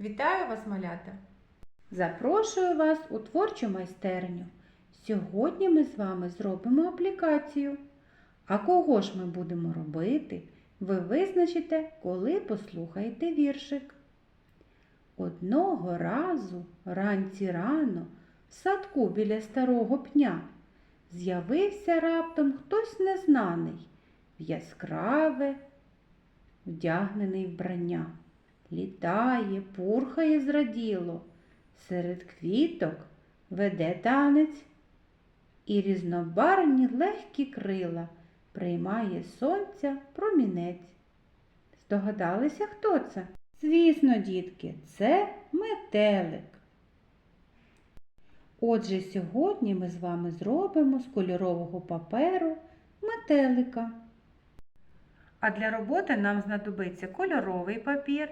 Вітаю вас, малята! Запрошую вас у творчу майстерню. Сьогодні ми з вами зробимо аплікацію. А кого ж ми будемо робити, ви визначите, коли послухаєте віршик. Одного разу, ранці рано, в садку біля старого пня, з'явився раптом хтось незнаний, в яскраве, вдягнений вбрання. Літає, пурхає зраділо, серед квіток веде танець і різнобарвні легкі крила приймає сонця промінець. Здогадалися, хто це? Звісно, дітки, це метелик. Отже, сьогодні ми з вами зробимо з кольорового паперу метелика. А для роботи нам знадобиться кольоровий папір,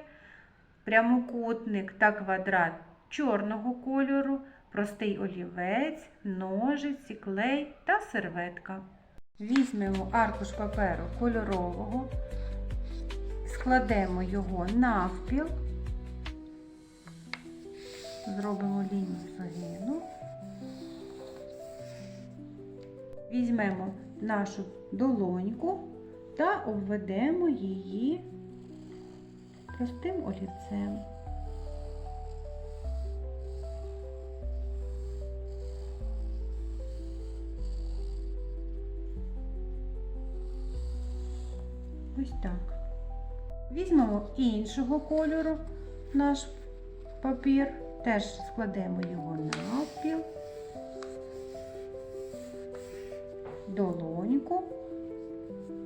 прямокутник та квадрат чорного кольору, простий олівець, ножиці, клей та серветка. Візьмемо аркуш паперу кольорового, складемо його навпіл, зробимо лінію загину. Візьмемо нашу долоньку та обведемо її простим олівцем. Ось так. Візьмемо іншого кольору наш папір, теж складемо його навпіл, долоньку,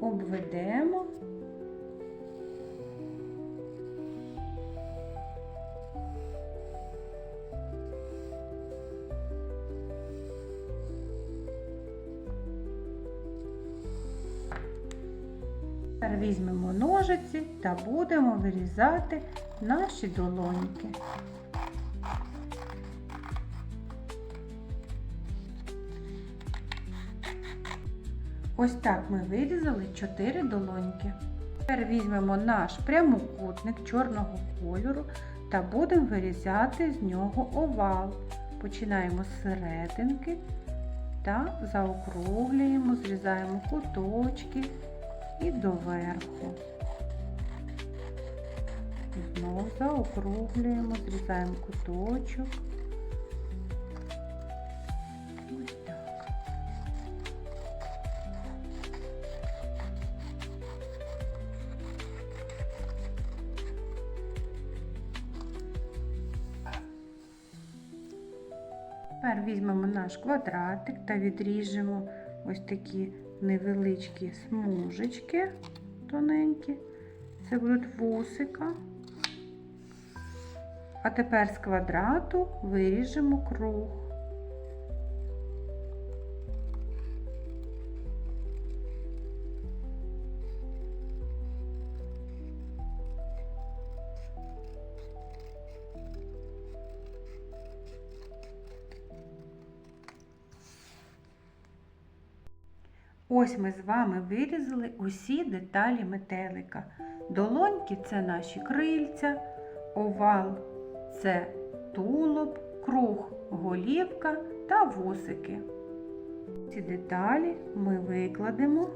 обведемо. Тепер візьмемо ножиці та будемо вирізати наші долоньки. Ось так ми вирізали 4 долоньки. Тепер візьмемо наш прямокутник чорного кольору та будемо вирізати з нього овал. Починаємо з серединки та заокруглюємо, зрізаємо куточки і доверху. Знову заокруглюємо, зрізаємо куточок. Тепер візьмемо наш квадратик та відріжемо ось такі невеличкі смужечки тоненькі. Це будуть вусика. А тепер з квадрату виріжемо круг. Ось ми з вами вирізали усі деталі метелика. Долоньки це наші крильця, овал це тулуб, круг, голівка та вусики. Ці деталі ми викладемо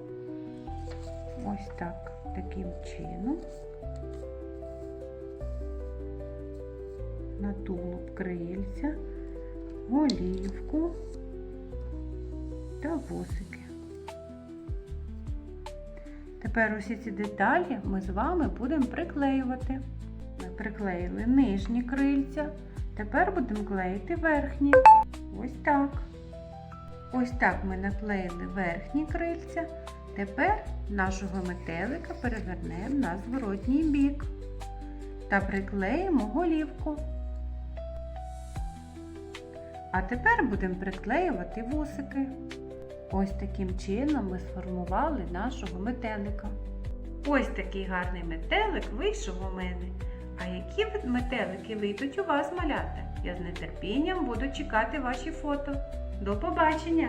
ось так, таким чином. На тулуб крильця, голівку та вусики. Тепер усі ці деталі ми з вами будемо приклеювати. Ми приклеїли нижні крильця, тепер будемо клеїти верхні. Ось так. Ось так ми наклеїли верхні крильця. Тепер нашого метелика перевернемо на зворотній бік та приклеїмо голівку. А тепер будемо приклеювати вусики. Ось таким чином ми сформували нашого метелика. Ось такий гарний метелик вийшов у мене. А які метелики вийдуть у вас, малята? Я з нетерпінням буду чекати ваші фото. До побачення!